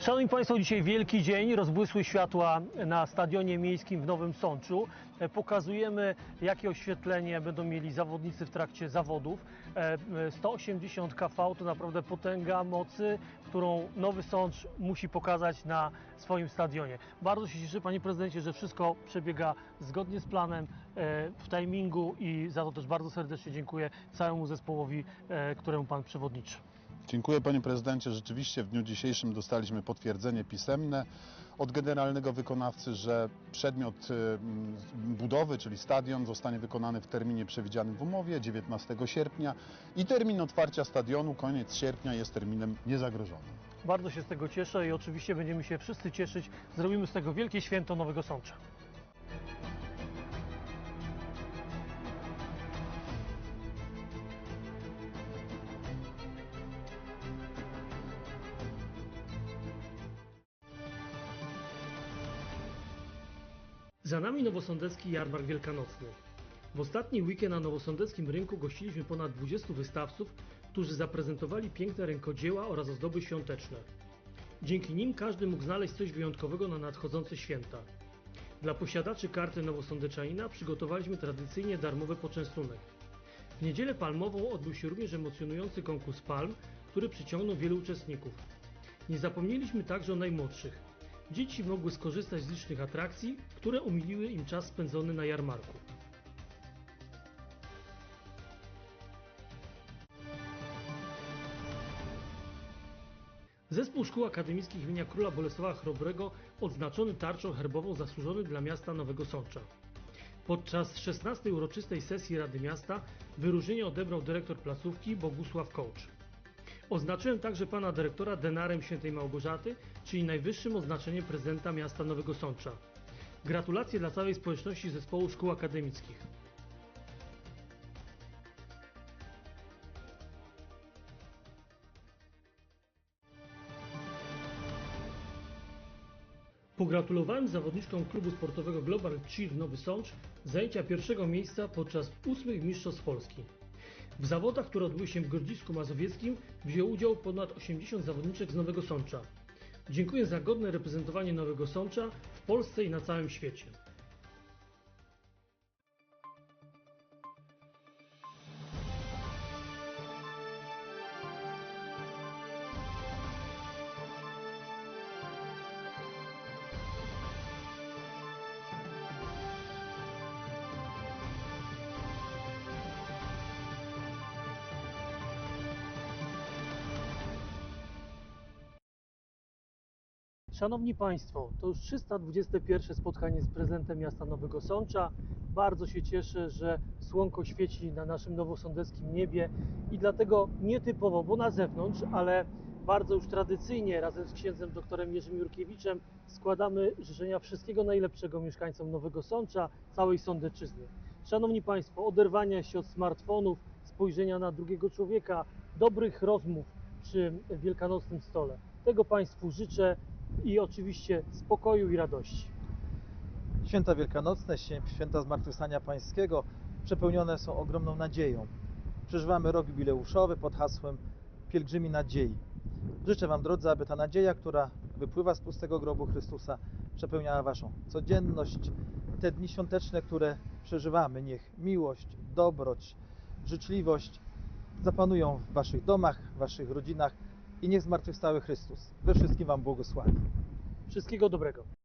Szanowni Państwo, dzisiaj wielki dzień, rozbłysły światła na stadionie miejskim w Nowym Sączu. E, Pokazujemy, jakie oświetlenie będą mieli zawodnicy w trakcie zawodów. E, e, 180 kV to naprawdę potęga mocy, którą Nowy Sącz musi pokazać na swoim stadionie. Bardzo się cieszę, Panie Prezydencie, że wszystko przebiega zgodnie z planem, e, w timingu i za to też bardzo serdecznie dziękuję całemu zespołowi, e, któremu Pan przewodniczy. Dziękuję panie prezydencie. Rzeczywiście w dniu dzisiejszym dostaliśmy potwierdzenie pisemne od generalnego wykonawcy, że przedmiot y, budowy, czyli stadion, zostanie wykonany w terminie przewidzianym w umowie 19 sierpnia i termin otwarcia stadionu, koniec sierpnia, jest terminem niezagrożonym. Bardzo się z tego cieszę i oczywiście będziemy się wszyscy cieszyć. Zrobimy z tego wielkie święto Nowego Sącza. Za nami nowosądecki jarmark wielkanocny. W ostatni weekend na nowosądeckim rynku gościliśmy ponad 20 wystawców, którzy zaprezentowali piękne rękodzieła oraz ozdoby świąteczne. Dzięki nim każdy mógł znaleźć coś wyjątkowego na nadchodzące święta. Dla posiadaczy karty nowosądeczanina przygotowaliśmy tradycyjnie darmowy poczęstunek. W niedzielę palmową odbył się również emocjonujący konkurs palm, który przyciągnął wielu uczestników. Nie zapomnieliśmy także o najmłodszych. Dzieci mogły skorzystać z licznych atrakcji, które umiliły im czas spędzony na jarmarku. Zespół Szkół Akademickich imienia Króla Bolesława Chrobrego odznaczony tarczą herbową zasłużony dla miasta Nowego Sącza. Podczas 16. uroczystej sesji Rady Miasta wyróżnienie odebrał dyrektor placówki Bogusław Kołcz. Oznaczyłem także pana dyrektora denarem świętej Małgorzaty, czyli najwyższym oznaczeniem prezydenta miasta Nowego Sącza. Gratulacje dla całej społeczności zespołu szkół akademickich. Pogratulowałem zawodniczkom klubu sportowego Global Cheer Nowy Sącz zajęcia pierwszego miejsca podczas ósmych Mistrzostw Polski. W zawodach, które odbyły się w Grodzisku Mazowieckim, wzięło udział ponad 80 zawodniczek z Nowego Sącza. Dziękuję za godne reprezentowanie Nowego Sącza w Polsce i na całym świecie. Szanowni Państwo, to już 321 spotkanie z prezydentem miasta Nowego Sącza. Bardzo się cieszę, że słonko świeci na naszym nowosądeckim niebie i dlatego nietypowo, bo na zewnątrz, ale bardzo już tradycyjnie razem z księdzem doktorem Jerzym Jurkiewiczem składamy życzenia wszystkiego najlepszego mieszkańcom Nowego Sącza, całej Sądeczyzny. Szanowni Państwo, oderwania się od smartfonów, spojrzenia na drugiego człowieka, dobrych rozmów przy wielkanocnym stole. Tego Państwu życzę i oczywiście spokoju i radości. Święta Wielkanocne, świę- święta Zmartwychwstania Pańskiego przepełnione są ogromną nadzieją. Przeżywamy rok jubileuszowy pod hasłem Pielgrzymi Nadziei. Życzę Wam, drodzy, aby ta nadzieja, która wypływa z pustego grobu Chrystusa, przepełniała Waszą codzienność. Te dni świąteczne, które przeżywamy, niech miłość, dobroć, życzliwość zapanują w Waszych domach, w Waszych rodzinach i niech zmartwychwstały Chrystus we wszystkim Wam błogosławi. Wszystkiego dobrego.